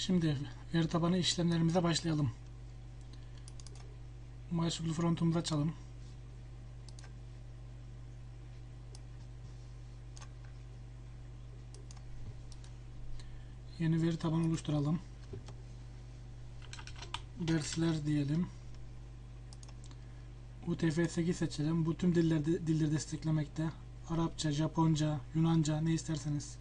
Şimdi veri tabanı işlemlerimize başlayalım. MySQL frontumuzu açalım. Yeni veri tabanı oluşturalım. Dersler diyelim. UTF-8 seçelim. Bu tüm dilleri, dilleri desteklemekte. Arapça, Japonca, Yunanca ne isterseniz.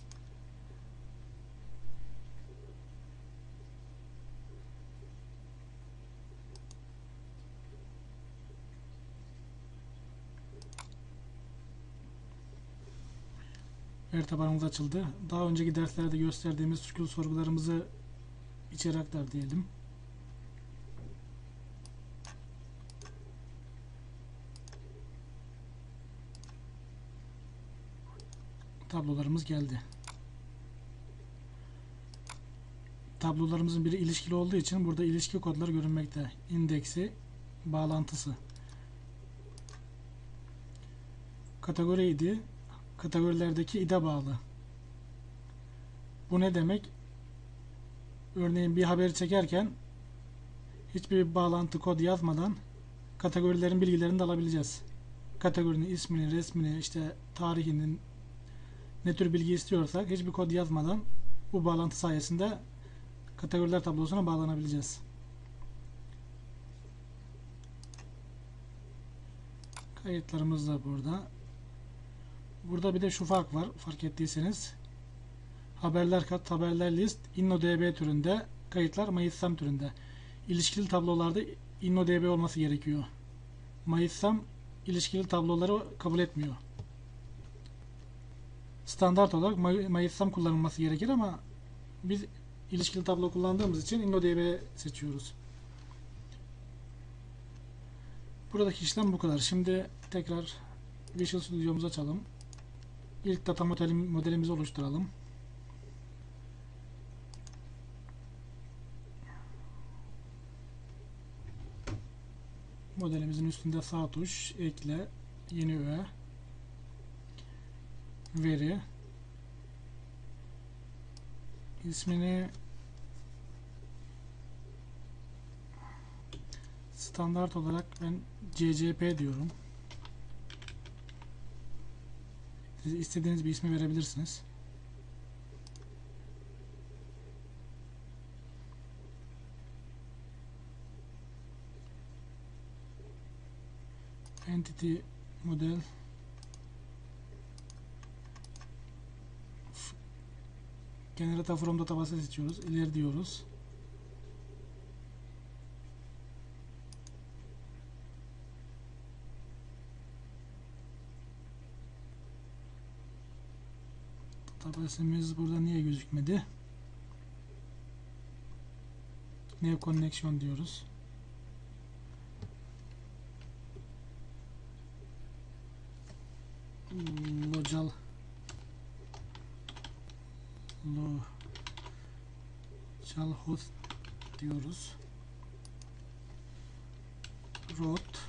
Veri tabanımız açıldı. Daha önceki derslerde gösterdiğimiz SQL sorgularımızı içeri aktar diyelim. Tablolarımız geldi. Tablolarımızın biri ilişkili olduğu için burada ilişki kodları görünmekte. İndeksi, bağlantısı. Kategori ID, kategorilerdeki ide bağlı. Bu ne demek? Örneğin bir haberi çekerken hiçbir bağlantı kod yazmadan kategorilerin bilgilerini de alabileceğiz. Kategorinin ismini, resmini, işte tarihinin ne tür bilgi istiyorsak hiçbir kod yazmadan bu bağlantı sayesinde kategoriler tablosuna bağlanabileceğiz. Kayıtlarımız da burada. Burada bir de şu fark var fark ettiyseniz. Haberler kat, haberler list, InnoDB türünde, kayıtlar MySam türünde. İlişkili tablolarda InnoDB olması gerekiyor. MySam ilişkili tabloları kabul etmiyor. Standart olarak MySam kullanılması gerekir ama biz ilişkili tablo kullandığımız için InnoDB seçiyoruz. Buradaki işlem bu kadar. Şimdi tekrar Visual Studio'muzu açalım. İlk data modelim, modelimizi oluşturalım. Modelimizin üstünde sağ tuş, ekle, yeni öğe, veri, ismini standart olarak ben CCP diyorum. Siz istediğiniz bir ismi verebilirsiniz. Entity model Generate from database seçiyoruz. İleri diyoruz. Databasemiz burada niye gözükmedi? New connection diyoruz. Local local host diyoruz. root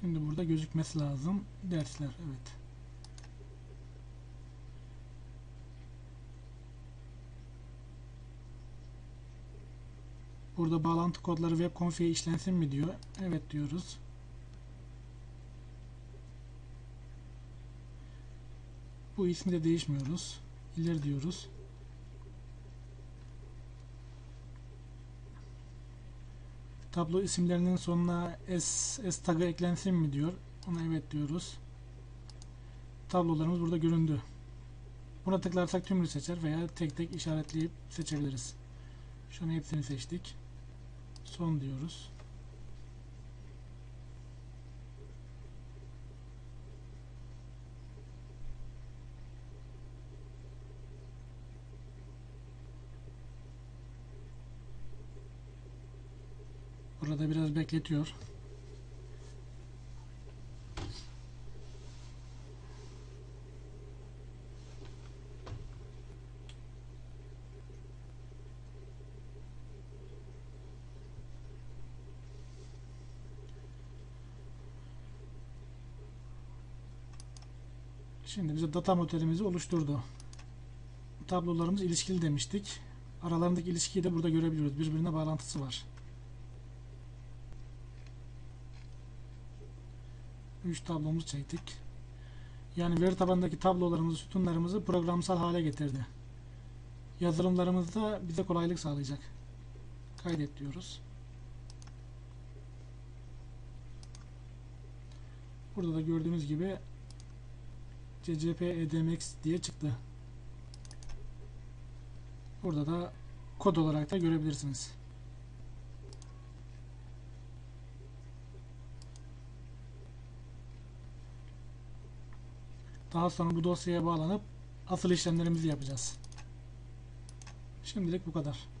Şimdi burada gözükmesi lazım. Dersler evet. Burada bağlantı kodları web config'e işlensin mi diyor. Evet diyoruz. Bu ismi de değişmiyoruz. İleri diyoruz. Tablo isimlerinin sonuna S, S tagı eklensin mi diyor. Ona evet diyoruz. Tablolarımız burada göründü. Buna tıklarsak tümünü seçer veya tek tek işaretleyip seçebiliriz. Şu an hepsini seçtik. Son diyoruz. Burada biraz bekletiyor. Şimdi bize data modelimizi oluşturdu. Tablolarımız ilişkili demiştik. Aralarındaki ilişkiyi de burada görebiliyoruz. Birbirine bağlantısı var. 3 tablomuzu çektik. Yani veri tabanındaki tablolarımızı, sütunlarımızı programsal hale getirdi. Yazılımlarımızda bize kolaylık sağlayacak. Kaydet diyoruz. Burada da gördüğünüz gibi CCP EDMX diye çıktı. Burada da kod olarak da görebilirsiniz. Daha sonra bu dosyaya bağlanıp asıl işlemlerimizi yapacağız. Şimdilik bu kadar.